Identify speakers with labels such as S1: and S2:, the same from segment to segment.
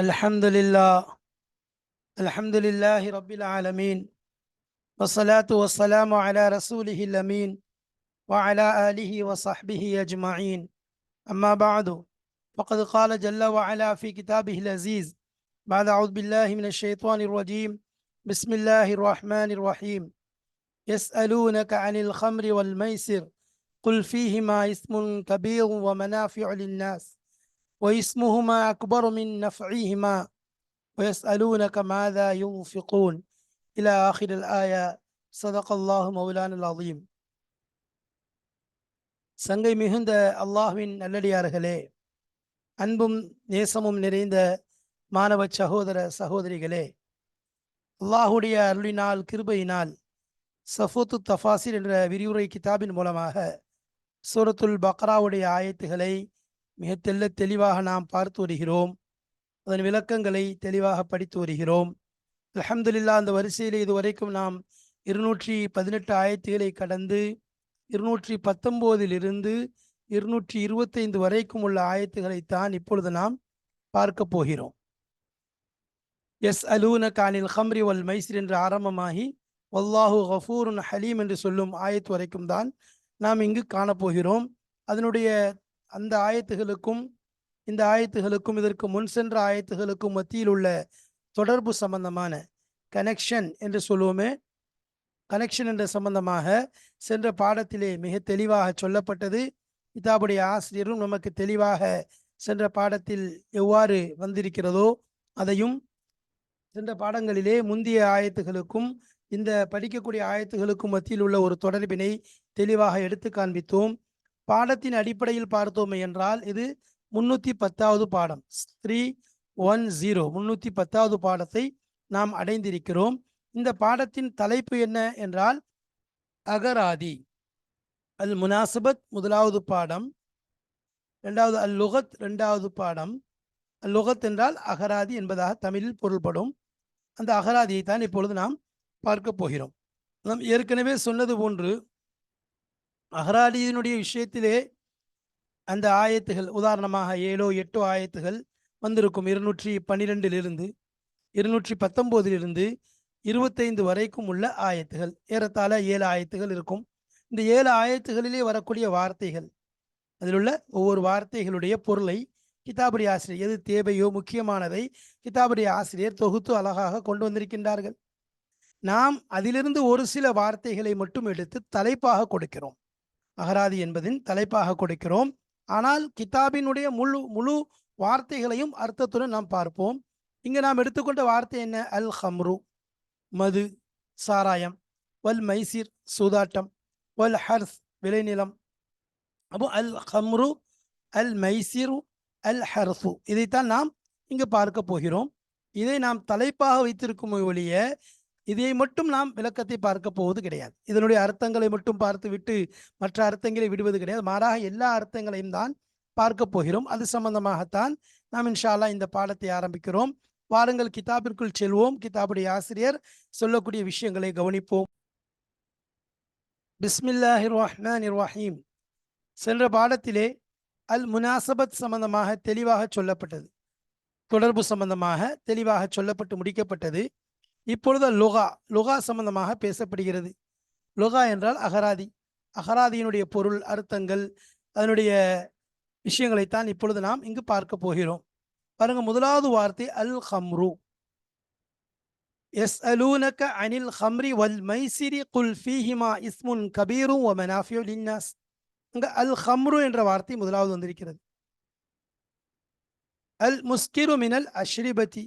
S1: الحمد لله. الحمد لله رب العالمين. والصلاة والسلام على رسوله الأمين وعلى آله وصحبه أجمعين. أما بعد فقد قال جل وعلا في كتابه العزيز بعد أعوذ بالله من الشيطان الرجيم. بسم الله الرحمن الرحيم. يسألونك عن الخمر والميسر قل فيهما اسم كبير ومنافع للناس. واسمهما أكبر من نفعهما ويسألونك ماذا ينفقون إلى آخر الآية صدق الله مولانا العظيم சங்கை மிகுந்த அல்லாஹ்வின் நல்லடியார்களே அன்பும் நேசமும் நிறைந்த மாணவ சகோதர சகோதரிகளே அல்லாஹுடைய அருளினால் கிருபையினால் சஃபூத்து தஃபாசிர் என்ற விரிவுரை கிதாபின் மூலமாக சூரத்துல் பக்ராவுடைய ஆயத்துகளை மிக தெல்ல தெளிவாக நாம் பார்த்து வருகிறோம். அதன் விளக்கங்களை தெளிவாக படித்து வருகிறோம். அலமதுல்லா அந்த வரிசையில் இதுவரைக்கும் நாம் இருநூற்றி பதினெட்டு ஆயத்துகளை கடந்து இருநூற்றி பத்தொம்போதிலிருந்து இருநூற்றி இருபத்தைந்து வரைக்கும் உள்ள ஆயத்துகளைத்தான் இப்பொழுது நாம் பார்க்க போகிறோம். எஸ் அலூன கானில் ஹம்ரி வல் மைசிர் என்று ஆரம்பமாகி வல்லாஹு ஹஃபூருன் ஹலீம் என்று சொல்லும் ஆயத்து வரைக்கும் தான் நாம் இங்கு காணப்போகிறோம் அதனுடைய அந்த ஆயத்துகளுக்கும் இந்த ஆயத்துகளுக்கும் இதற்கு முன் சென்ற ஆயத்துகளுக்கும் மத்தியில் உள்ள தொடர்பு சம்பந்தமான கனெக்ஷன் என்று சொல்லுவோமே. கனெக்ஷன் என்ற சம்பந்தமாக சென்ற பாடத்திலே மிக தெளிவாக சொல்லப்பட்டது. கிதாபுடைய ஆசிரியரும் நமக்கு தெளிவாக சென்ற பாடத்தில் எவ்வாறு வந்திருக்கிறதோ அதையும் சென்ற பாடங்களிலே முந்தைய ஆயத்துகளுக்கும் இந்த படிக்கக்கூடிய ஆயத்துகளுக்கும் மத்தியில் உள்ள ஒரு தொடர்பினை தெளிவாக எடுத்து காண்பித்தோம். பாடத்தின் அடிப்படையில் பார்த்தோமே என்றால் இது முன்னூற்றி பத்தாவது பாடம். த்ரீ ஒன் ஜீரோ முன்னூற்றி பத்தாவது பாடத்தை நாம் அடைந்திருக்கிறோம். இந்த பாடத்தின் தலைப்பு என்ன என்றால் அகராதி. அல் முனாசபத் முதலாவது பாடம். ரெண்டாவது அல் லுகத் ரெண்டாவது பாடம். அல் லுகத் என்றால் அகராதி என்பதாக தமிழில் பொருள்படும். அந்த அகராதியை தான் இப்பொழுது நாம் பார்க்க போகிறோம். நாம் ஏற்கனவே சொன்னது போன்று அகராடியினுடைய விஷயத்திலே அந்த ஆயத்துகள் உதாரணமாக ஏழோ எட்டோ ஆயத்துகள் வந்திருக்கும். இருநூற்றி பன்னிரெண்டிலிருந்து இருநூற்றி பத்தொம்போதிலிருந்து இருபத்தைந்து வரைக்கும் உள்ள ஆயத்துகள். ஏறத்தாழ ஏழு ஆயத்துகள் இருக்கும். இந்த ஏழு ஆயத்துகளிலே வரக்கூடிய வார்த்தைகள் அதில் உள்ள ஒவ்வொரு வார்த்தைகளுடைய பொருளை கிதாபுரி ஆசிரியர் எது தேவையோ முக்கியமானதை கிதாபுரி ஆசிரியர் தொகுத்து அழகாக கொண்டு வந்திருக்கின்றார்கள். நாம் அதிலிருந்து ஒரு சில வார்த்தைகளை மட்டும் எடுத்து தலைப்பாக கொடுக்கிறோம். அகராதி என்பதின் தலைப்பாக கொடுக்கிறோம். ஆனால் கிதாபினுடைய முழு முழு வார்த்தைகளையும் அர்த்தத்துடன் நாம் பார்ப்போம். இங்கு நாம் எடுத்துக்கொண்ட வார்த்தை என்ன? அல் ஹம்ரு மது சாராயம் வல் மைசிர் சூதாட்டம் வல் ஹர்ஸ் விளைநிலம். அப்போ அல் ஹம்ரு அல் மைசிரு அல் ஹர்சு இதைத்தான் நாம் இங்கு பார்க்க போகிறோம். இதை நாம் தலைப்பாக வைத்திருக்கும் ஒழிய இதை மட்டும் நாம் விளக்கத்தை பார்க்க போவது கிடையாது. இதனுடைய அர்த்தங்களை மட்டும் பார்த்து விட்டு மற்ற அர்த்தங்களை விடுவது கிடையாது. மாறாக எல்லா அர்த்தங்களையும் தான் பார்க்க போகிறோம். அது சம்பந்தமாகத்தான் நாம் இன்ஷால்லா இந்த பாடத்தை ஆரம்பிக்கிறோம். வாருங்கள் கிதாபிற்குள் செல்வோம். கிதாபுடைய ஆசிரியர் சொல்லக்கூடிய விஷயங்களை கவனிப்போம். பிஸ்மில்லா ரஹ்மான் ரஹீம் சென்ற பாடத்திலே அல் முனாசபத் சம்பந்தமாக தெளிவாக சொல்லப்பட்டது. தொடர்பு சம்பந்தமாக தெளிவாக சொல்லப்பட்டு முடிக்கப்பட்டது. இப்பொழுது லுகா லுகா சம்பந்தமாக பேசப்படுகிறது. லுகா என்றால் அகராதி. அகராதியினுடைய பொருள் அர்த்தங்கள் அதனுடைய விஷயங்களைத்தான் இப்பொழுது நாம் இங்கு பார்க்க போகிறோம். பாருங்க முதலாவது வார்த்தை அல் ஹம்ரு எஸ் அலூனக அனில் ஹம்ரி வல் மைசிரி குல் ஃபீஹிமா இஸ்முன் கபீரும் ஒ மனாஃபியோ லின்னாஸ். அங்க அல் ஹம்ரு என்ற வார்த்தை முதலாவது வந்திருக்கிறது. அல் முஸ்கிரு மினல் அஷ்ரிபதி.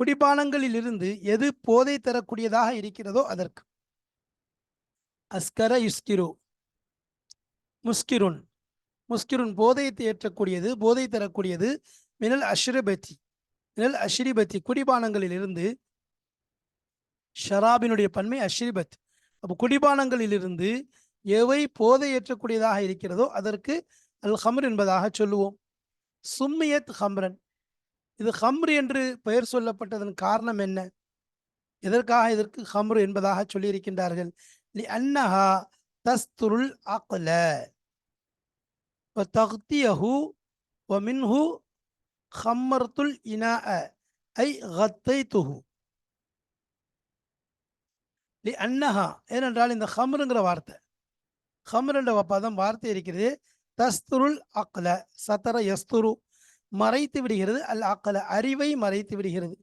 S1: குடிபானங்களிலிருந்து எது போதை தரக்கூடியதாக இருக்கிறதோ அதற்கு. அஸ்கர யுஸ்கிரு. முஸ்கிருன். முஸ்கிருன் போதையை ஏற்றக்கூடியது போதை தரக்கூடியது மினல் அஷ்ரிபத்தி மினல் அஷ்ரிபத்தி குடிபானங்களில் இருந்து ஷராபினுடைய பன்மை அஷ்ரிபத். அப்போ குடிபானங்களிலிருந்து எவை போதை ஏற்றக்கூடியதாக இருக்கிறதோ அதற்கு அல் ஹம்ர் என்பதாக சொல்லுவோம். சும்மியத் ஹம்ரன். இது ஹம்ரு என்று பெயர் சொல்லப்பட்டதன் காரணம் என்ன? எதற்காக இதற்கு ஹம்ரு என்பதாக சொல்லியிருக்கின்றார்கள்? லி அன்னஹா தஸ்துருல் அக்ல. தக்தியஹு வமின்ஹு ஹம்மர்துல் இனா ஐ கத்தை துஹு லி அன்னஹா ஏனென்றால் இந்த ஹம்ருங்கிற வார்த்தை ஹம்ருன்ற என்ற பதம் வார்த்தை இருக்கிறது. தஸ்துருல் அக்ல சத்தர யஸ்துரு மறைத்து விடுகிறது. அல் அக்கல அறிவை மறைத்து விடுகிறது.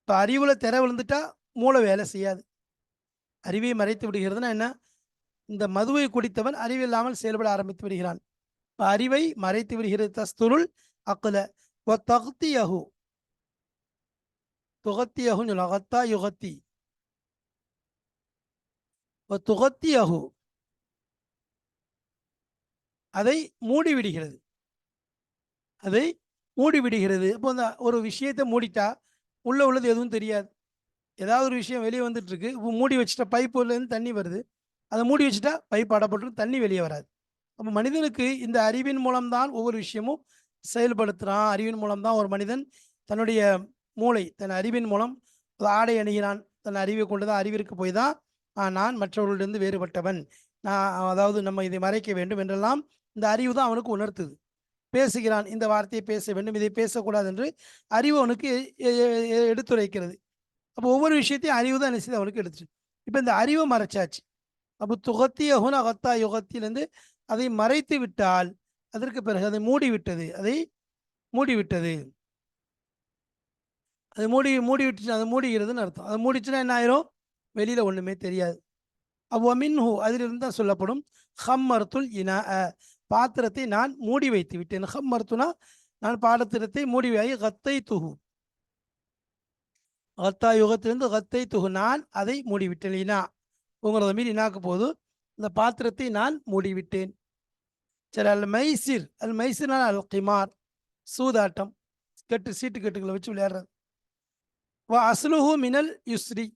S1: இப்போ அறிவுல திற விழுந்துட்டா மூளை வேலை செய்யாது. அறிவை மறைத்து விடுகிறதுனா என்ன? இந்த மதுவை குடித்தவன் அறிவில்லாமல் செயல்பட ஆரம்பித்து விடுகிறான். இப்போ அறிவை மறைத்து விடுகிறது. தஸ்துருல் அக்குல ஒ தகுத்தியஹு துகத்தியஹுன்னு சொல்லுவாங்க. அகத்தா யுகத்தி ஒ துகத்தியஹு அதை மூடி விடுகிறது அதை மூடி விடுகிறது அப்போ அந்த ஒரு விஷயத்தை மூடிட்டா உள்ளே உள்ளது எதுவும் தெரியாது. ஏதாவது ஒரு விஷயம் வெளியே வந்துட்டுருக்கு. இப்போ மூடி வச்சுட்டா பைப்புலேருந்து தண்ணி வருது. அதை மூடி வச்சுட்டா பைப் அடப்பட்டு தண்ணி வெளியே வராது. அப்போ மனிதனுக்கு இந்த அறிவின் மூலம்தான் ஒவ்வொரு விஷயமும் செயல்படுத்துகிறான் அறிவின் மூலம்தான் ஒரு மனிதன் தன்னுடைய மூளை தன் அறிவின் மூலம் ஒரு ஆடை அணுகிறான். தன் அறிவை கொண்டு தான் அறிவிற்கு போய் தான் நான் மற்றவர்களிடந்து வேறுபட்டவன். நான் அதாவது நம்ம இதை மறைக்க வேண்டும் என்றெல்லாம் இந்த அறிவு தான் அவனுக்கு உணர்த்துது. பேசுகிறான் இந்த வார்த்தையை பேச வேண்டும் இதை பேசக்கூடாது என்று அறிவு அவனுக்கு எடுத்துரைக்கிறது. அப்போ ஒவ்வொரு விஷயத்தையும் அறிவு தான் என்ன அவனுக்கு எடுத்துச்சு. இப்போ இந்த அறிவை மறைச்சாச்சு. அப்போ துகத்திய ஹுன அகத்தா யுகத்திலிருந்து அதை மறைத்து விட்டால் அதற்கு பிறகு அதை மூடி விட்டது அதை மூடி விட்டது அது மூடி மூடி விட்டுச்சு அதை மூடிகிறதுன்னு அர்த்தம். அது மூடிச்சுன்னா என்ன ஆயிரும்? வெளியில ஒண்ணுமே தெரியாது. அவ்வ மின்ஹு அதிலிருந்து தான் சொல்லப்படும் ஹம்மர்த்துல் இனா பாத்திரத்தை நான் மூடி வைத்து விட்டேன். ஹம் ஹம்மர்த்துனா நான் பாத்திரத்தை மூடி வை. கத்தை துகு கத்தா யுகத்திலிருந்து கத்தை துகு நான் அதை மூடிவிட்டேன் இனா உங்களது மீறி இனாக்கு போது இந்த பாத்திரத்தை நான் மூடிவிட்டேன் சரி அல் மைசிர். அல் மைசிர்னால் அல் கிமார். சூதாட்டம். கெட்டு சீட்டு கட்டுகளை வச்சு விளையாடுறது. வா அஸ்லுஹு மினல் யுஸ்ரி.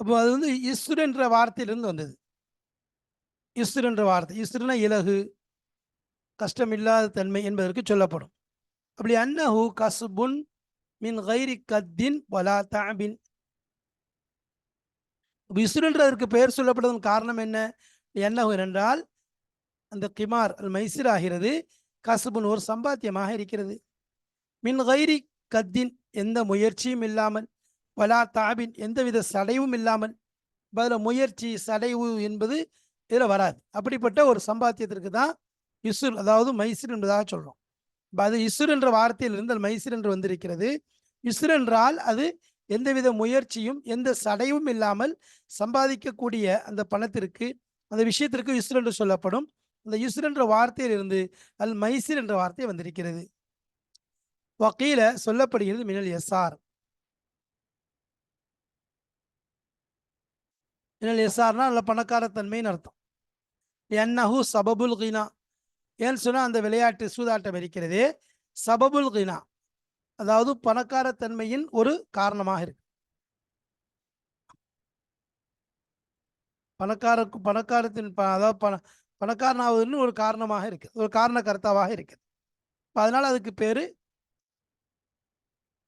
S1: அப்போ அது வந்து இஸ்ரு என்ற வார்த்தையிலிருந்து வந்தது. இஸ்ரு என்ற வார்த்தை. இஸ்ருனா இலகு கஷ்டமில்லாத தன்மை என்பதற்கு சொல்லப்படும். அப்படி அன்னஹு கசுபுன் மின் கைரி கத்தின் வலா தாபின் இஸ்ருன்றதற்கு பெயர் சொல்லப்படுவதன் காரணம் என்ன? என்னஹு என்றால் அந்த கிமார் அல் மைசிர் ஆகிறது. கசுபுன் ஒரு சம்பாத்தியமாக இருக்கிறது. மின் கைரி கத்தின் எந்த முயற்சியும் இல்லாமல் வலா தாபின் எந்தவித சடைவும் இல்லாமல் பதில் முயற்சி சடைவு என்பது இதில் வராது. அப்படிப்பட்ட ஒரு சம்பாத்தியத்திற்கு தான் இசுர் அதாவது மைசூர் என்பதாக சொல்கிறோம் அது இசுர் என்ற வார்த்தையிலிருந்து அது மைசூர் என்று வந்திருக்கிறது. இசுர் என்றால் அது எந்தவித முயற்சியும் எந்த சடையும் இல்லாமல் சம்பாதிக்கக்கூடிய அந்த பணத்திற்கு அந்த விஷயத்திற்கு இசுர் என்று சொல்லப்படும். அந்த இசுர் என்ற வார்த்தையிலிருந்து அல் மைசூர் என்ற வார்த்தை வந்திருக்கிறது. வக்கீல சொல்லப்படுகிறது மினல் எஸ்ஆர். மினல் எஸ்ஆர்னா நல்ல பணக்காரத்தன்மைன்னு அர்த்தம். என்னஹு சபபுல் கினா. ஏன்னு சொன்னால் அந்த விளையாட்டு சூதாட்டம் இருக்கிறது சபபுல் கினா. அதாவது பணக்காரத்தன்மையின் ஒரு காரணமாக இருக்கு. பணக்காரக்கு பணக்காரத்தின் ப- அதாவது பண பணக்காரனாவதுன்னு ஒரு காரணமாக இருக்குது ஒரு காரண கர்த்தாவாக இருக்குது அதனால் அதுக்கு பேர்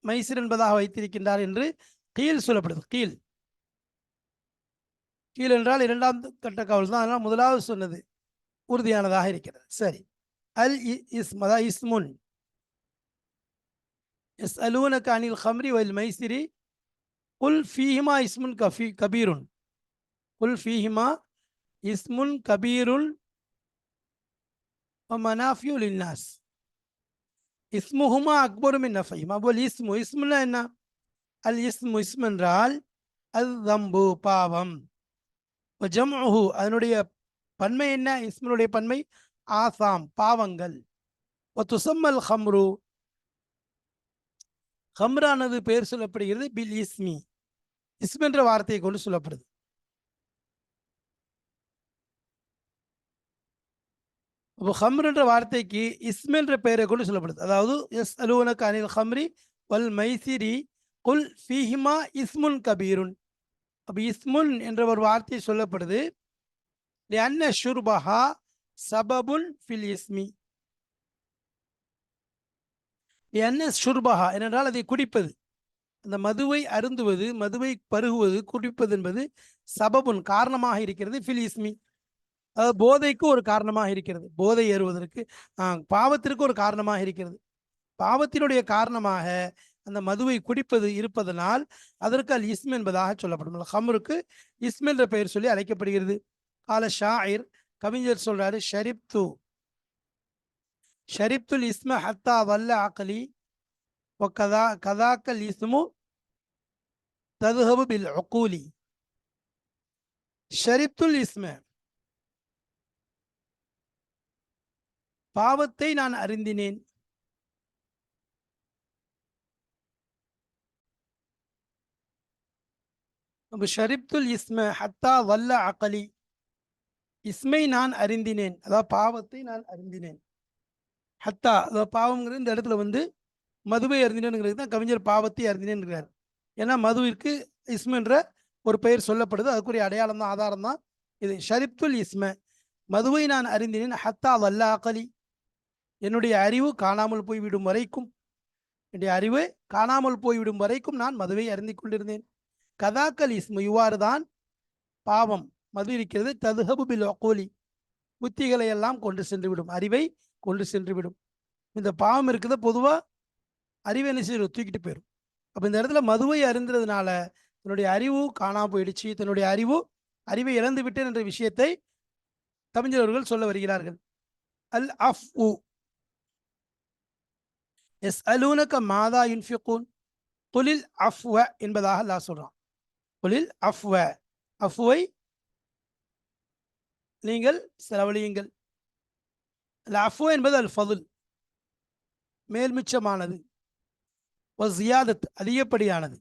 S1: மைசூர் என்பதாக வைத்திருக்கின்றார் என்று கீழ் சொல்லப்படுது. கீழ். கீழ் என்றால் இரண்டாம் கட்ட கவுல் தான். அதனால் முதலாவது சொன்னது உறுதியானதாக இருக்கிறது. சரி. அல் இ- இஸ்ம் அதாவது இஸ்முன். எஸ் அலூனக்கு அனில் ஹம்ரி வல் மைசிரி. குல் ஃபீஹிமா இஸ்முன் கஃபி கபீருன். குல் ஃபீஹிமா இஸ்முன் கபீருன். மனாஃபியூ லின்னாஸ் இஸ்முஹுமா அக்பரு மின் நஃபைஹிமா அப்போ இஸ்மு. இஸ்முன்னா என்ன? அல் இஸ்மு இஸ்ம் என்றால் அது தம்பு பாவம். ஜம்ஹு அதனுடைய பன்மை என்ன? இஸ்மனுடைய பன்மை ஆசாம் பாவங்கள். துசம்மல் ஹம்ரு ஹம்ரானது பெயர் சொல்லப்படுகிறது பில் இஸ்மி. இஸ்ம் என்ற வார்த்தையை கொண்டு சொல்லப்படுது. அப்போ ஹம்ர் என்ற வார்த்தைக்கு இஸ்ம் என்ற பெயரை கொண்டு சொல்லப்படுது. அதாவது எஸ் அலுவனக்கு அனில் ஹம்ரி வல் மைசிரி குல் ஃபீஹிமா இஸ்முன் கபீருன். அப்போ இஸ்முன் என்ற ஒரு வார்த்தை சொல்லப்படுது. லிஅன்ன ஷுர்பஹா சபபுன் ஃபில் இஸ்மி. என்ன ஷுர்பஹா ஏனென்றால் அதை குடிப்பது அந்த மதுவை அருந்துவது மதுவை பருகுவது குடிப்பது என்பது சபபுன் காரணமாக இருக்கிறது ஃபில் இஸ்மி. அதாவது போதைக்கு ஒரு காரணமாக இருக்கிறது. போதை ஏறுவதற்கு பாவத்திற்கு ஒரு காரணமாக இருக்கிறது. பாவத்தினுடைய காரணமாக அந்த மதுவை குடிப்பது இருப்பதனால் அதற்கு அல் இஸ்ம் என்பதாக சொல்லப்படும். ஹம்ருக்கு இஸ்ம் என்ற பெயர் சொல்லி அழைக்கப்படுகிறது. கால ஷாயிர் கவிஞர் சொல்றாரு ஷரிப்து ஷரிப்துல் இஸ்ம ஹத்தா வல்ல அகலி கதா கதாக்கல் இஸ்மு ததுஹபு பில் ஒக்கூலி ஷரிப்துல் இஸ்ம பாவத்தை நான் அறிந்தினேன். ஷரிப்துல் இஸ்ம ஹத்தா வல்ல அகலி. இஸ்மை நான் அறிந்தினேன். அதாவது பாவத்தை நான் அறிந்தினேன். ஹத்தா அதாவது பாவங்கிறது இந்த இடத்துல வந்து மதுவை அறிந்தினேங்கிறது தான் கவிஞர் பாவத்தை அறிந்தினேன்கிறார் ஏன்னா மதுவிற்கு இஸ்மன்ற ஒரு பெயர் சொல்லப்படுது. அதுக்குரிய அடையாளம் தான் ஆதாரம் தான் இது. ஷரிப்துல் இஸ்ம மதுவை நான் அறிந்தினேன். ஹத்தா வல்ல அகலி. என்னுடைய அறிவு காணாமல் போய்விடும் வரைக்கும் என்னுடைய அறிவு காணாமல் போய்விடும் வரைக்கும் நான் மதுவை அறிந்து கொண்டிருந்தேன். கதாக்கல் இஸ்மு இவ்வாறு தான் பாவம் மது இருக்கிறது ததுஹபு பில் ஒகோலி புத்திகளை எல்லாம் கொண்டு சென்று விடும் அறிவை கொண்டு சென்று விடும் இந்த பாவம் இருக்குது பொதுவாக அறிவை என்ன செய்யும்? தூக்கிட்டு போயிடும் அப்போ இந்த இடத்துல மதுவை அறிந்ததுனால தன்னுடைய அறிவு காணாம போயிடுச்சு. தன்னுடைய அறிவு அறிவை இழந்து விட்டேன் என்ற விஷயத்தை தமிழர்கள் சொல்ல வருகிறார்கள். அல் அஃப் உ எஸ் அலூனக மாதா யுன்ஃபிகூன். குலில் அஃப்வ என்பதாக அல்லாஹ் சொல்கிறான் குலில் அஃப்வ. அஃப்வை நீங்கள் செலவழியுங்கள். அல் அஃப்வ என்பது அல் ஃபதுல். மேல்மிச்சமானது ஜியாதத் அதிகப்படியானது.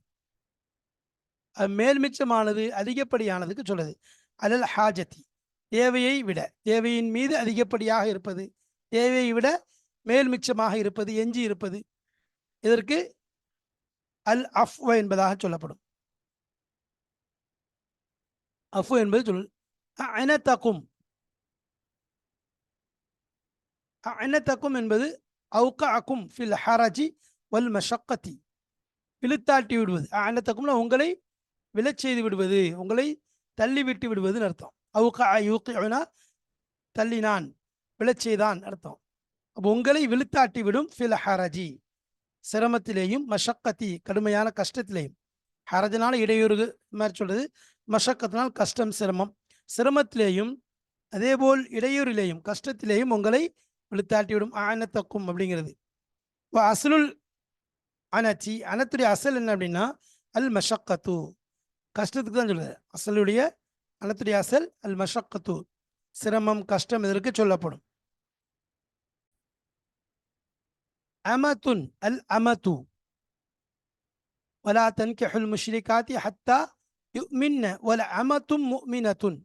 S1: அது மேல்மிச்சமானது அதிகப்படியானதுக்கு சொல்லுது அலல் ஹாஜத்தி தேவையை விட தேவையின் மீது அதிகப்படியாக இருப்பது. தேவையை விட மேல்மிச்சமாக இருப்பது எஞ்சி இருப்பது. இதற்கு அல் அஃப்வ என்பதாக சொல்லப்படும். அஃபு என்பது சொல். அனத்தக்கும் அனத்தக்கும் என்பது அவுகாக்கும் ஃபில் ஹராஜி வல் மஷக்கத்தி. இழுத்தாட்டி விடுவது. அனத்தக்கும்னா உங்களை விழச்செய்து விடுவது உங்களை தள்ளி விட்டு விடுவதுன்னு அர்த்தம். அவுக்க யூக்கினா தள்ளினான் விழச்செய்தான் அர்த்தம். அப்போ உங்களை விழுத்தாட்டி விடும் ஃபில் ஹரஜி. சிரமத்திலேயும் மஷக்கத்தி கடுமையான கஷ்டத்திலேயும். ஹரஜனால இடையூறு மாதிரி சொல்றது. மஷக்கத்தினால் கஷ்டம் சிரமம். சிரமத்திலேயும் அதேபோல் இடையூறிலேயும் கஷ்டத்திலேயும் உங்களை விழுத்தாட்டிவிடும். ஆனத்தக்கும் அப்படிங்கிறது. இப்போ அசலுல் அனச்சி அனத்துடைய அசல் என்ன அப்படின்னா அல் மஷக்கத்து. கஷ்டத்துக்கு தான் சொல்லுது அசலுடைய அனத்துடைய அசல் அல் மஷக்கத்து. சிரமம் கஷ்டம் இதற்கு சொல்லப்படும். அமதுன் அல் அமது வலா தன்கி முஷ்ரிகாத்தி ஹத்தா யுமின்ன ஒல அமத்தும் முமினத்துன்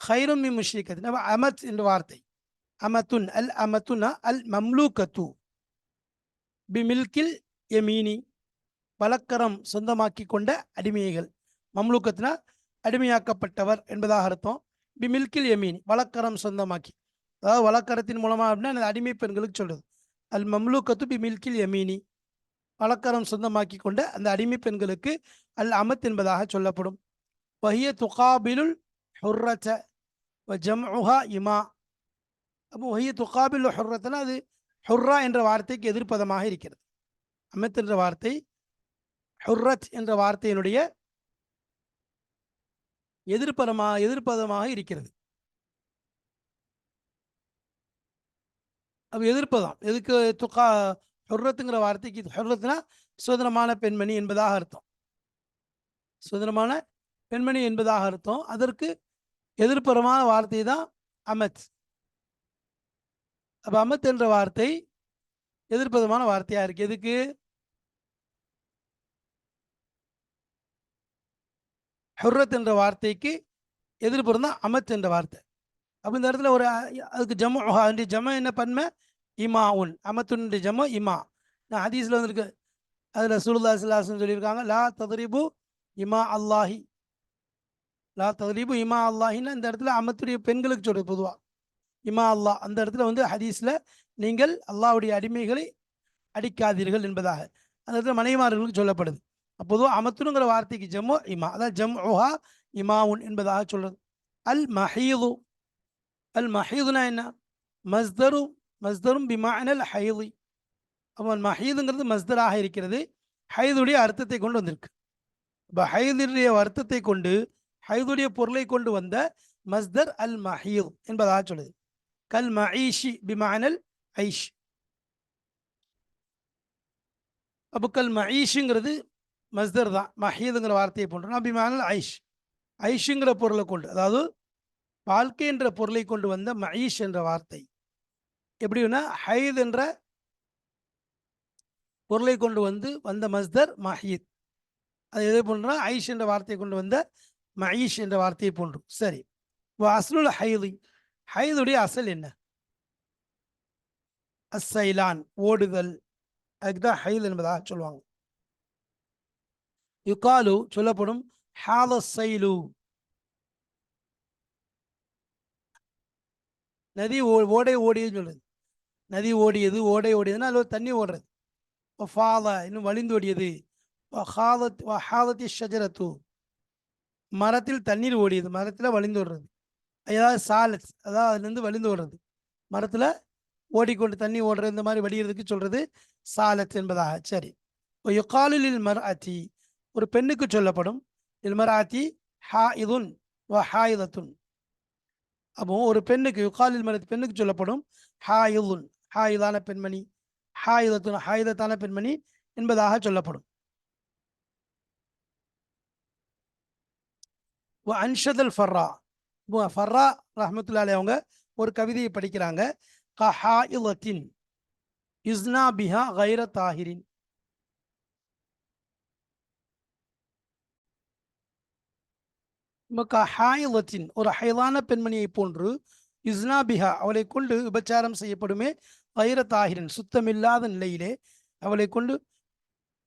S1: ஹைரும் மி முஷ்ரிகத் நம்ம அமத் என்ற வார்த்தை அமதுன் அல் அமதுனா அல் மம்லூகத்து பிமில்கில் எமீனி பலக்கரம் சொந்தமாக்கி கொண்ட அடிமைகள் மம்லூக்கத்தினா அடிமையாக்கப்பட்டவர் என்பதாக அர்த்தம் பிமில்கில் எமீனி வழக்கரம் சொந்தமாக்கி அதாவது வழக்கரத்தின் மூலமாக அப்படின்னா அடிமை பெண்களுக்கு சொல்றது அல் மம்லூக்கத்து பி மில்கில் எமீனி வழக்கரம் சொந்தமாக்கி கொண்ட அந்த அடிமை பெண்களுக்கு அல் அமத் என்பதாக சொல்லப்படும். வஹிய துகாபிலுல் ஹுர்ரச்ச ஜம்ஹா இமா. அப்போ வஹிய துகாபில் ஹுர்ரத்னா அது ஹுர்ரா என்ற வார்த்தைக்கு எதிர்ப்பதமாக இருக்கிறது. அமத் என்ற வார்த்தை ஹுர்ரத் என்ற வார்த்தையினுடைய எதிர்ப்பதமாக எதிர்ப்பதமாக இருக்கிறது. அப்போ எதிர்ப்பதாம் எதுக்கு துகா ஹொர்ரத்துங்கிற வார்த்தைக்கு இது சுதந்திரமான பெண்மணி என்பதாக அர்த்தம். சுதந்திரமான பெண்மணி என்பதாக அர்த்தம். அதற்கு எதிர்ப்புறமான வார்த்தை தான் அமத். அப்போ அமத் என்ற வார்த்தை எதிர்ப்பதமான வார்த்தையா இருக்கு. எதுக்கு? ஹொர்ரத் என்ற வார்த்தைக்கு எதிர்ப்புறம் தான் அமத் என்ற வார்த்தை. அப்போ இந்த இடத்துல ஒரு அதுக்கு ஜம அந்த ஜம என்ன பன்மை இமா உன் அமத்துன்ற ஜம இமா. நான் ஹதீஸ்ல வந்திருக்கு. அதில் சுருல்லா சிலாசன் சொல்லியிருக்காங்க லா ததரிபு இமா அல்லாஹி. லா ததரிபு இமா அல்லாஹின்னு இந்த இடத்துல அமத்துடைய பெண்களுக்கு சொல்றது பொதுவா. இமா அல்லாஹ் அந்த இடத்துல வந்து ஹதீஸ்ல நீங்கள் அல்லாவுடைய அடிமைகளை அடிக்காதீர்கள் என்பதாக. அந்த இடத்துல மனைவிமார்களுக்கு சொல்லப்படுது. பொதுவாக அமத்துனுங்கிற வார்த்தைக்கு ஜம்மு இமா அதான் ஜம் ஓஹா இமாவுன் என்பதாக சொல்றது. அல் மஹீது. அல் மஹீதுனா என்ன? மஸ்தரு மஸ்தரும் பிமானல் ஹைது. அவன் மஹீதுங்கிறது மஸ்தராக இருக்கிறது. ஹைதுடைய அர்த்தத்தை கொண்டு வந்திருக்கு. இப்போ ஹைதுடைய அர்த்தத்தை கொண்டு ஹைதுடைய பொருளை கொண்டு வந்த மஸ்தர் அல் மஹீத் என்பதாக சொல்லுது. கல் மஈஷி பிமானல் ஐஷ். அப்போ கல் மஈஷுங்கிறது மஸ்தர் தான். மஹீதுங்கிற வார்த்தையை போன்ற பிமானல் ஐஷ். ஐஷுங்கிற பொருளை கொண்டு அதாவது வாழ்க்கை என்ற பொருளை கொண்டு வந்த மஈஷ் என்ற வார்த்தை. எப்படின்னா ஹயத் என்ற பொருளை கொண்டு வந்து வந்த மஸ்தர் மஹீத். அது எதை போன்றா ஐஷ் என்ற வார்த்தையை கொண்டு வந்த மஹீஷ் என்ற வார்த்தையை போன்று. சரி. அஸ்லுல் ஹைது. ஹைதுடைய அசல் என்ன? அசைலான் ஓடுதல். அதுக்குதான் ஹைது என்பதாக சொல்லுவாங்க. யுகாலு சொல்லப்படும் ஹாத சைலு நதி ஓ ஓடை ஓடின்னு சொல்லுது நதி ஓடியது ஓடை ஓடியதுன்னா அதில் தண்ணி ஓடுறது. ஃபாலா இன்னும் வழிந்து ஓடியது. ஹாதத்தி ஷஜரத்து. மரத்தில் தண்ணீர் ஓடியது மரத்தில் வழிந்து ஓடுறது. ஏதாவது சாலட்ஸ் அதாவது அதுலேருந்து வழிந்து ஓடுறது. மரத்தில் ஓடிக்கொண்டு தண்ணி ஓடுறது இந்த மாதிரி வடிகிறதுக்கு சொல்கிறது சாலத் என்பதாக. சரி. ஓ யுகாலில் மர் ஆத்தி ஒரு பெண்ணுக்கு சொல்லப்படும். இல் ஆத்தி ஹா இதுன் ஹா இதத்துன் அப்போ ஒரு பெண்ணுக்கு யுகாலில் மர பெண்ணுக்கு சொல்லப்படும். ஹா இதுன் ஹாயிலான பெண்மணி ஹாயிலத்து இதத்துன் பெண்மணி என்பதாக சொல்லப்படும். அன்ஷதல் ஃபர்ரா. ஃபர்ரா ரஹமத்துல்லாலே அவங்க ஒரு கவிதையை படிக்கிறாங்க. கஹாயிலத்தின் இஸ்னா பிஹா கைர தாஹிரின். ஹாயிலத்தின் ஒரு ஹைலான பெண்மணியை போன்று இஸ்னாபிஹா அவளை கொண்டு உபச்சாரம் செய்யப்படுமே கைர தாஹிரின் சுத்தமில்லாத நிலையிலே அவளை கொண்டு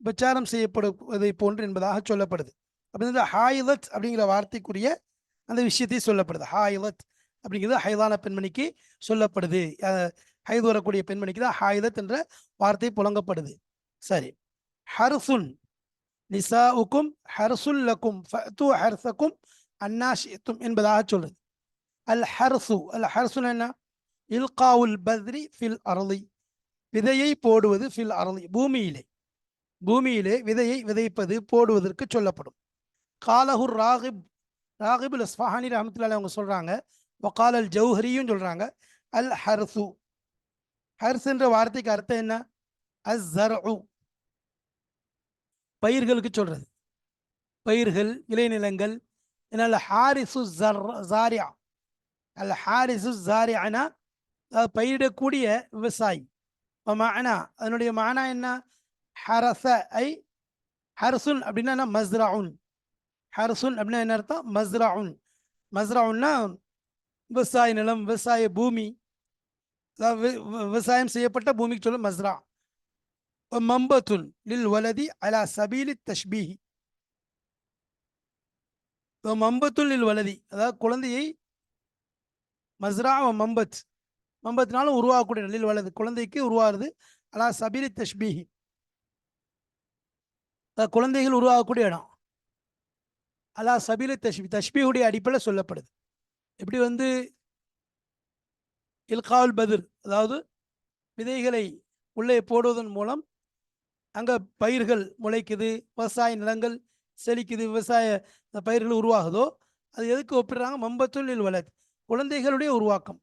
S1: உபச்சாரம் செய்யப்படுவதை போன்று என்பதாக சொல்லப்படுது. அப்படி ஹாயிலத் அப்படிங்கிற வார்த்தைக்குரிய அந்த விஷயத்தை சொல்லப்படுது. ஹாயிலத் அப்படிங்கிறது ஹைதான பெண்மணிக்கு சொல்லப்படுது. ஹைது வரக்கூடிய பெண்மணிக்கு தான் ஹாயுதத் என்ற வார்த்தை புழங்கப்படுது சரி. ஹர்சுன் நிசாவுக்கும் ஹர்சுல்லக்கும் ஃபத்து ஹர்சக்கும் அன்னாஷித்தும் என்பதாக சொல்லுது. அல் ஹர்சு அல் ஹர்சுன் என்ன? இல்காவுல் பத்ரி ஃபில் அரளி விதையை போடுவது ஃபில் அரளி பூமியிலே. பூமியிலே விதையை விதைப்பது போடுவதற்கு சொல்லப்படும். காலஹுர் ராகிப் ராகிபுல் அஸ்ஃபஹானி ரஹமத்துல்லாஹி அவங்க சொல்கிறாங்க ஒகால் அல் ஜௌஹரியும் சொல்கிறாங்க அல் ஹர்சு ஹர்ஸ் என்ற வார்த்தைக்கு அர்த்தம் என்ன? அஸ் பயிர்களுக்கு சொல்கிறது பயிர்கள் விளைநிலங்கள் என்னால் ஹாரிசு ஜர் ஜாரியா அல் ஹாரிசு ஜாரியானா பயிரிடக்கூடிய விவசாயி. மானா அதனுடைய மானா என்ன? ஹரச ஐ ஹர்சுன் அப்படின்னா மஸ்ராவுன் ஹர்சுன் அப்படின்னா என்ன அர்த்தம்? மஸ்ராவுன் மஸ்ராவுன்னா விவசாய நிலம் விவசாய பூமி. விவசாயம் செய்யப்பட்ட பூமிக்கு சொல்லும் மஸ்ரா மம்பத்துன் லில் வலதி அலா சபீலி தஷ்பீஹி. மம்பத்துன் லில் வலதி அதாவது குழந்தையை மஸ்ரா மம்பத். மம்பத்தினாலும் உருவாகக்கூடிய நிலையில் வளருது. குழந்தைக்கு உருவாகுது. அலா சபிரி தஷ்பீஹி. குழந்தைகள் உருவாகக்கூடிய இடம். அலா சபிலி தஷ்பி தஷ்பியுடைய அடிப்படையில் சொல்லப்படுது. எப்படி வந்து? இல்காவுல் பதிர் அதாவது விதைகளை உள்ளே போடுவதன் மூலம் அங்கே பயிர்கள் முளைக்குது விவசாய நிலங்கள் செழிக்குது விவசாய பயிர்கள் உருவாகுதோ அது எதுக்கு ஒப்பிடுறாங்க? மம்பத்துள்ளில் வளத் குழந்தைகளுடைய உருவாக்கம்.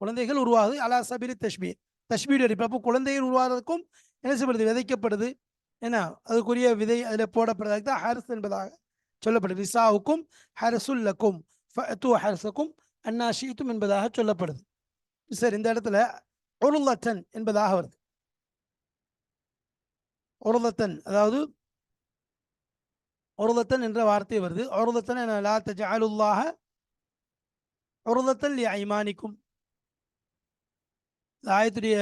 S1: குழந்தைகள் உருவாகுது அலா சபிரி தஷ்பீர். தஷ்மீர் அடிப்பு அப்போ குழந்தைகள் உருவாகிறதுக்கும் என்ன செய்யப்படுது? விதைக்கப்படுது. ஏன்னா அதுக்குரிய விதை அதில் போடப்படுறதுக்கு தான் ஹாரிஸ் என்பதாக சொல்லப்படுது. ரிசாவுக்கும் ஹரசுல்லக்கும் ஹரசுக்கும் அன்னாஷீத்தும் என்பதாக சொல்லப்படுது. சரி இந்த இடத்துல ஒருலத்தன் என்பதாக வருது. ஒருலத்தன் அதாவது ஒருலத்தன் என்ற வார்த்தை வருது. ஒருலத்தன் என லா தஜாலுல்லாக ஒருலத்தன் லி ஐமானிக்கும் ஆயத்துடைய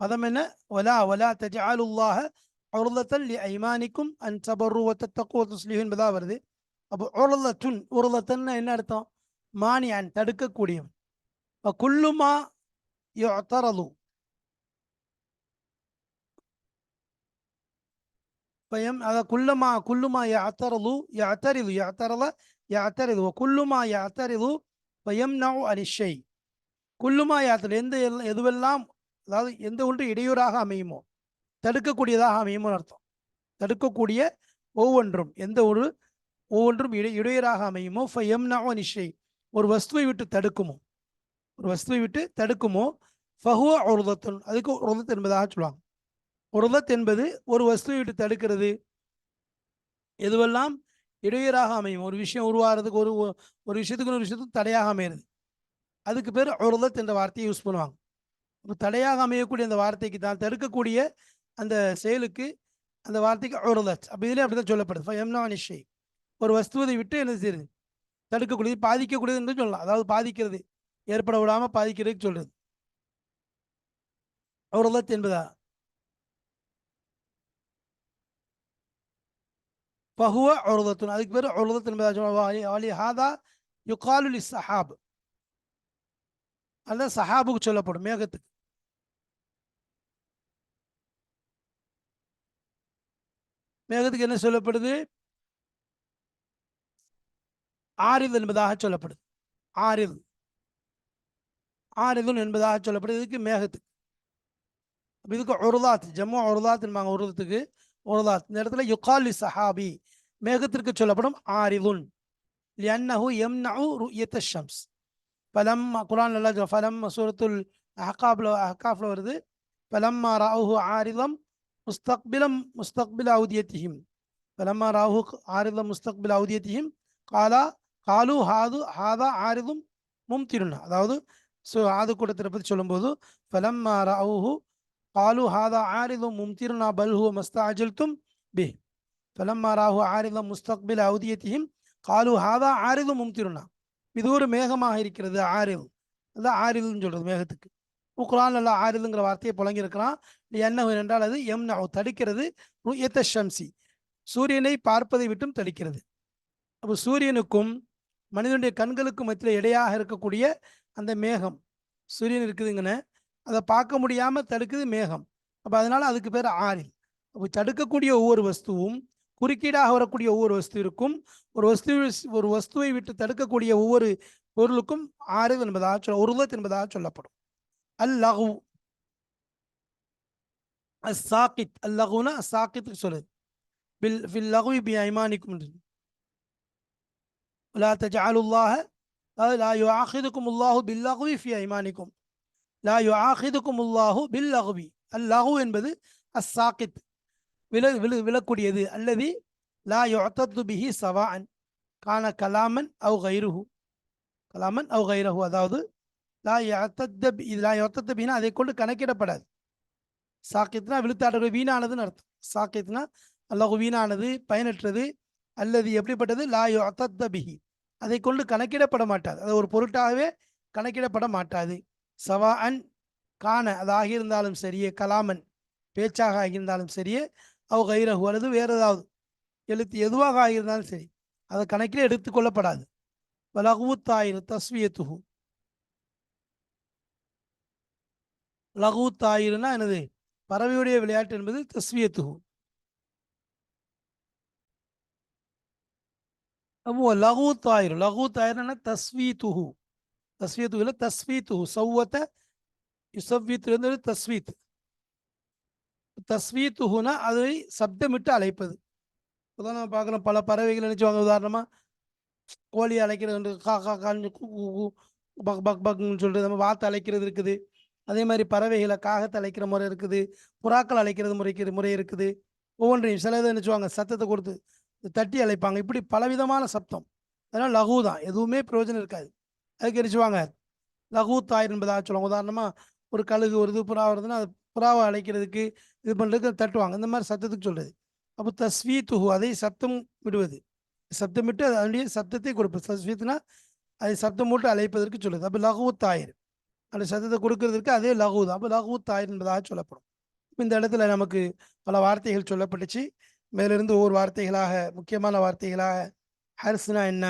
S1: பதம் என்ன ஒலா ஒலா தஜாலுல்லாக ஒருலத்தன் லி ஐமானிக்கும் அன் சபரு தக்குவ துஸ்லிஹ் என்பதாக வருது அப்போ ஒருலத்துன் ஒருலத்தன் என்ன அர்த்தம் மானியான் தடுக்கக்கூடியவன் وكل ما يعترض فيم هذا كل ما كل ما يعترض يعترض يعترض يعترض وكل ما يعترض பயம் வயம்னாவ் அனிஷை குல்லுமா யாத்திரை எந்த எதுவெல்லாம் அதாவது எந்த ஒன்று இடையூறாக அமையுமோ தடுக்கக்கூடியதாக அமையுமோ அர்த்தம். தடுக்கக்கூடிய ஒவ்வொன்றும் எந்த ஒரு ஒவ்வொன்றும் இடை இடையூறாக அமையுமோ ஃபயம்னாவ் அனிஷை ஒரு வஸ்துவை விட்டு தடுக்குமோ ஒரு வஸ்துவை விட்டு தடுக்குமோ ஃபஹுவ உருதத்தன் அதுக்கு உருதத் என்பதாக சொல்லுவாங்க. உருதத் என்பது ஒரு வஸ்துவை விட்டு தடுக்கிறது. எதுவெல்லாம் இடையூறாக அமையும். ஒரு விஷயம் உருவாகிறதுக்கு ஒரு ஒரு விஷயத்துக்கு ஒரு விஷயத்துக்கு தடையாக அமையிறது. அதுக்கு பேர் உருதத் என்ற வார்த்தையை யூஸ் பண்ணுவாங்க. அப்போ தடையாக அமையக்கூடிய அந்த வார்த்தைக்கு தான் தடுக்கக்கூடிய அந்த செயலுக்கு அந்த வார்த்தைக்கு உருதத். அப்போ இதுலேயே அப்படி தான் சொல்லப்படுது எம்னா நிஷை ஒரு வஸ்துவதை விட்டு என்ன செய்யுது தடுக்கக்கூடியது பாதிக்கக்கூடியது என்று சொல்லலாம். அதாவது பாதிக்கிறது ஏற்பட விடாமல் பாதிக்கிறதுக்கு சொல்கிறது உருதத் என்பதா? ஃபஹுவ உருதத்துன் அதுக்கு பேர் உருதத் என்பதா சொல்லுவாங்க ஹாதா யுகாலு சஹாப் அதுதான் சஹாபுக்கு சொல்லப்படும் மேகத்துக்கு மேகத்துக்கு என்ன சொல்லப்படுது ஆரிது என்பதாக சொல்லப்படுது ஆரிது ஆரிதுன் என்பதாக சொல்லப்படுது இதுக்கு மேகத்துக்கு இதுக்கு உருதாத் ஜம்மு உருதாத் என்பாங்க உருதத்துக்கு அவ்வளோதான் இந்த இடத்துல யுகாலி சஹாபி மேகத்திற்கு சொல்லப்படும் ஆரிதுன். லியன்னஹு எம்னஹு ருயத்த ஷம்ஸ். பலம் குரான் நல்லா பலம் சூரத்துல் அஹ்காப்ல அஹ்காஃப்ல வருது. பலம்மா ராஹு ஆரிதம் முஸ்தக்பிலம் முஸ்தக்பில் அவுதியத்திஹிம். பலம்மா ராஹு ஆரிதம் முஸ்தக்பில் அவுதியத்திஹிம். காலா காலு ஹாது ஹாதா ஆரிதும் மும்திருன்னா அதாவது ஸோ ஆது கூட்டத்தை பற்றி சொல்லும்போது பலம்மா ராஹு قالوا هذا عارض ممطرنا بل هو ما استعجلتم به فلما رأوه عارضا مستقبل أوديتهم قالوا هذا عارض ممطرنا இது ஒரு மேகமாக இருக்கிறது ஆரிது அதான் ஆரிதுன்னு சொல்றது மேகத்துக்கு குரான் அல்ல ஆரிதுங்கிற வார்த்தையை புழங்கியிருக்கிறான் என்ன என்றால் அது எம் தடுக்கிறது ருயத்த ஷம்சி சூரியனை பார்ப்பதை விட்டும் தடுக்கிறது அப்போ சூரியனுக்கும் மனிதனுடைய கண்களுக்கும் மத்தியில் இடையாக இருக்கக்கூடிய அந்த மேகம் சூரியன் இருக்குதுங்கன்னு அதை பார்க்க முடியாமல் தடுக்குது மேகம். அப்போ அதனால் அதுக்கு பேர் ஆறில். அப்போ தடுக்கக்கூடிய ஒவ்வொரு வஸ்துவும் குறுக்கீடாக வரக்கூடிய ஒவ்வொரு வஸ்துவிற்கும் ஒரு வஸ்து ஒரு வஸ்துவை விட்டு தடுக்கக்கூடிய ஒவ்வொரு பொருளுக்கும் ஆறு என்பதாக சொல் உருவத் என்பதாக சொல்லப்படும். அல்லஹு. அஸ்ஸாக்கித் அல்லஹுனா அஸ்ஸாக்கித் சொல்லுது பில் ஃபில் லகுவி பி ஐமானிக்கும் லா தஜாலுல்லாஹ லா உல்லாஹு அல்லாஹு பில்லகுவி ஃபி ஐமானிக்கும். லா யு ஆஹிதுக்கும் உல்லாஹு பில் அகுவி அல்லாஹு என்பது அஸ்ஸாக்கித் வில விழு விழக்கூடியது அல்லது லா யொத்தத்து பிஹி சவான் காண கலாமன் அவு கைருஹு. கலாமன் அவு கைரஹு. அதாவது லா யொத்தத்த இது லா யொத்தத்த பின்னா அதை கொண்டு கணக்கிடப்படாது. சாக்கித்னா விழுத்தாட்டர்கள் வீணானதுன்னு அர்த்தம். சாக்கித்னா அல்லாஹு வீணானது பயனற்றது அல்லது எப்படிப்பட்டது? லா யொத்தத்த பிஹி. அதை கொண்டு கணக்கிடப்பட மாட்டாது. அது ஒரு பொருட்டாகவே கணக்கிடப்பட மாட்டாது. சவா அன் காண அது ஆகியிருந்தாலும் சரியே கலாமன் பேச்சாக ஆகியிருந்தாலும் சரியே அவ கைரகு அல்லது வேறு ஏதாவது எழுத்து எதுவாக ஆகியிருந்தாலும் சரி அதை கணக்கில் எடுத்துக்கொள்ளப்படாது லகுத்தாயிரு தஸ்வியத்துகு லகுத்தாயிருன்னா எனது பறவையுடைய விளையாட்டு என்பது தஸ்வியத்துகு அப்போ லகுத்தாயிரு தஸ்வி துகு தஸ்வீத்து இல்லை தஸ்வீத்து சௌவத்த யுசவ்வீத்துலேருந்து தஸ்வீத். தஸ்வீத்துஹுனா அதை சப்தமிட்டு அழைப்பது. இப்போதான் நம்ம பார்க்குறோம் பல பறவைகள் நினைச்சுவாங்க உதாரணமாக கோழி அழைக்கிறது கா கா கான்னு கு பக் பக் பக்னு சொல்லிட்டு நம்ம வாத்து அழைக்கிறது இருக்குது. அதே மாதிரி பறவைகளை காகத்தை அழைக்கிற முறை இருக்குது புறாக்கள் அழைக்கிறது முறைக்கிற முறை இருக்குது. ஒவ்வொன்றையும் சில இதை நினச்சிவாங்க சத்தத்தை கொடுத்து தட்டி அழைப்பாங்க. இப்படி பலவிதமான சப்தம். அதனால் லகு தான் எதுவுமே பிரயோஜனம் இருக்காது. அதுக்கு எரிச்சுவாங்க லகு என்பதாக சொல்லுவாங்க. உதாரணமாக ஒரு கழுகு வருது புறா வருதுன்னா அது புறாவை அழைக்கிறதுக்கு இது பண்ணுறதுக்கு தட்டுவாங்க. இந்த மாதிரி சத்தத்துக்கு சொல்கிறது அப்போ தஸ்வீ துஹு அதை சப்தம் விடுவது. சப்தமிட்டு அது அதனுடைய சப்தத்தை கொடுப்பது. தஸ்வீத்னா அதை சப்தம் போட்டு அழைப்பதற்கு சொல்லுது அப்போ லகு தாயிர் அந்த சத்தத்தை கொடுக்கறதுக்கு அதே லகு தான் அப்போ லகு தாயிர் என்பதாக சொல்லப்படும். இந்த இடத்துல நமக்கு பல வார்த்தைகள் சொல்லப்பட்டுச்சு. மேலிருந்து ஒவ்வொரு வார்த்தைகளாக முக்கியமான வார்த்தைகளாக ஹர்ஸ்னா என்ன?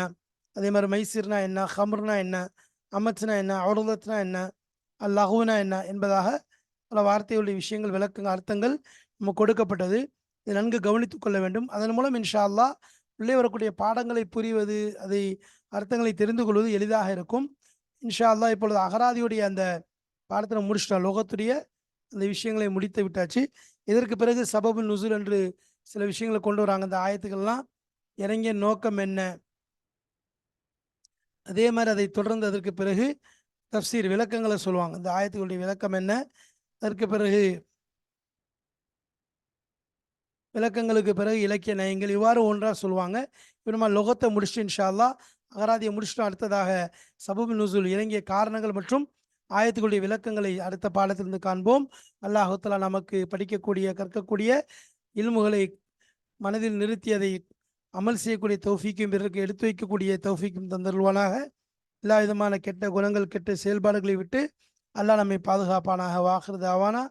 S1: அதே மாதிரி மைசூர்னா என்ன ஹம்ர்னா என்ன அமத்னா என்ன அவுரதத்னா என்ன லகுனா என்ன என்பதாக பல வார்த்தையுடைய விஷயங்கள் விளக்குங்க அர்த்தங்கள் நமக்கு கொடுக்கப்பட்டது. இதை நன்கு கவனித்துக் கொள்ள வேண்டும். அதன் மூலம் இன்ஷா அல்லா உள்ளே வரக்கூடிய பாடங்களை புரிவது அதை அர்த்தங்களை தெரிந்து கொள்வது எளிதாக இருக்கும். இன்ஷா அல்லா இப்பொழுது அகராதியுடைய அந்த பாடத்தில் முடிச்சிட்டோம். லோகத்துடைய அந்த விஷயங்களை முடித்து விட்டாச்சு. இதற்கு பிறகு சபபு நுசுல் என்று சில விஷயங்களை கொண்டு வராங்க. அந்த ஆயத்துக்கள்லாம் இறங்கிய நோக்கம் என்ன? அதே மாதிரி அதை தொடர்ந்து அதற்கு பிறகு தப்சீர் விளக்கங்களை சொல்லுவாங்க. இந்த ஆயத்துக்களுடைய விளக்கம் என்ன? அதற்கு பிறகு விளக்கங்களுக்கு பிறகு இலக்கிய நயங்கள் இவ்வாறு ஒன்றாக சொல்லுவாங்க. இப்போ நம்ம லொகத்தை முடிச்சுட்டு இன்ஷால்லா அல்லாஹ் அகராதியை முடிச்சுட்டு அடுத்ததாக சபபு நுசுல் இறங்கிய காரணங்கள் மற்றும் ஆயத்துக்களுடைய விளக்கங்களை அடுத்த பாடத்திலிருந்து காண்போம். அல்லாஹுத்தலா நமக்கு படிக்கக்கூடிய கற்கக்கூடிய இல்முகளை மனதில் நிறுத்தி அதை அமல் செய்யக்கூடிய தௌஃபீக்கும் பிறருக்கு எடுத்து வைக்கக்கூடிய தௌஃபீக்கும் தந்தருள்வானாக. எல்லா விதமான கெட்ட குணங்கள் கெட்ட செயல்பாடுகளை விட்டு அல்லாஹ் நம்மை பாதுகாப்பானாக வாக்குறது ஆவானா?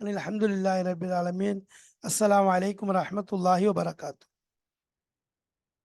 S1: அனில் அஹமதுல்லாஹி ரபில் ஆலமீன். அஸ்லாம் வலைக்கம் வரமத்துல்லாஹி வபரகாத்து.